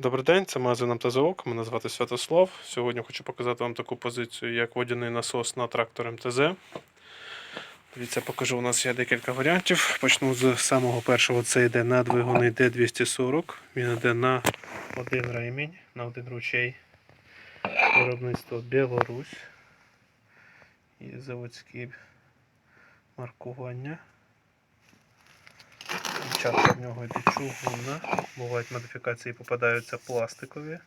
Добрий день, це магазин МТЗОК. Мене звати Святослав. Сьогодні хочу показати вам таку позицію, як водяний насос на трактор МТЗ. Дивіться, покажу, у нас є декілька варіантів. Почну з самого першого. Це йде на двигуни D240. Він йде на один ремінь, на один ручей. Виробництво Білорусь. І заводські маркування. Часто в нього йде чугунна. Бувають модифікації, попадаються пластикові.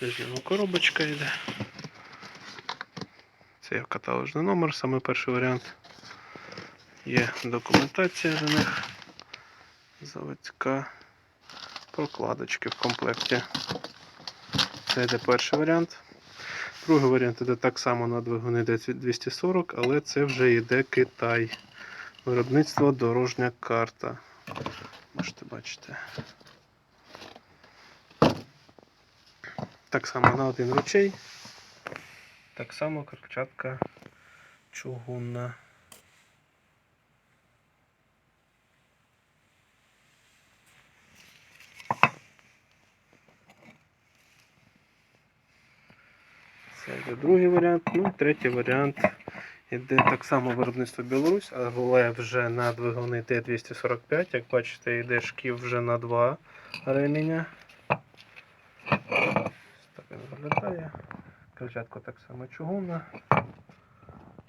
Теж його коробочка йде. Це є каталожний номер, саме перший варіант. Є документація до них. Заводська прокладочки в комплекті. Це йде перший варіант. Другий варіант йде так само на двигуни D240, але це вже йде Китай. Виробництво дорожня карта. Можете бачити. Так само на один ручей. Так само кричатка чугунна. Це йде другий варіант. Ну третій варіант іде так само виробництво Білорусь, але вже на двигуни Т-245. Як бачите, йде шків вже на два ременя. Так він виглядає. Крильчатка так само чугунна.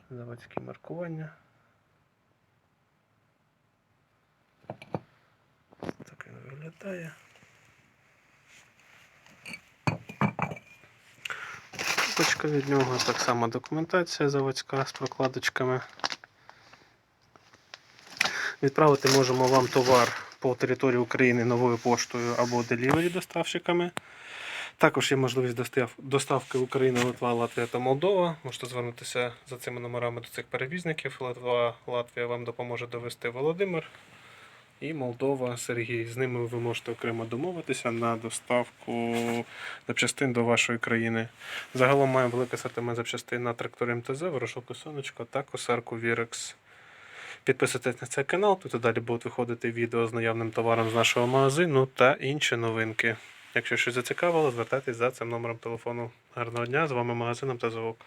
Заводські маркування. Так він виглядає. Кнопочка від нього, так само документація заводська з прокладочками. Відправити можемо вам товар по території України новою поштою або делівері доставщиками. Також є можливість достав- доставки Україна, Литва, Латвія та Молдова. Можете звернутися за цими номерами до цих перевізників. Литва, Латвія вам допоможе довести Володимир. І Молдова, Сергій. З ними ви можете окремо домовитися на доставку запчастин до вашої країни. Загалом маємо великий асортимент запчастин на трактори МТЗ, ворошилку сонечко та косарку Вірекс. Підписуйтесь на цей канал, тут і далі будуть виходити відео з наявним товаром з нашого магазину та інші новинки. Якщо щось зацікавило, звертайтесь за цим номером телефону. Гарного дня! З вами магазин МТЗ ОК.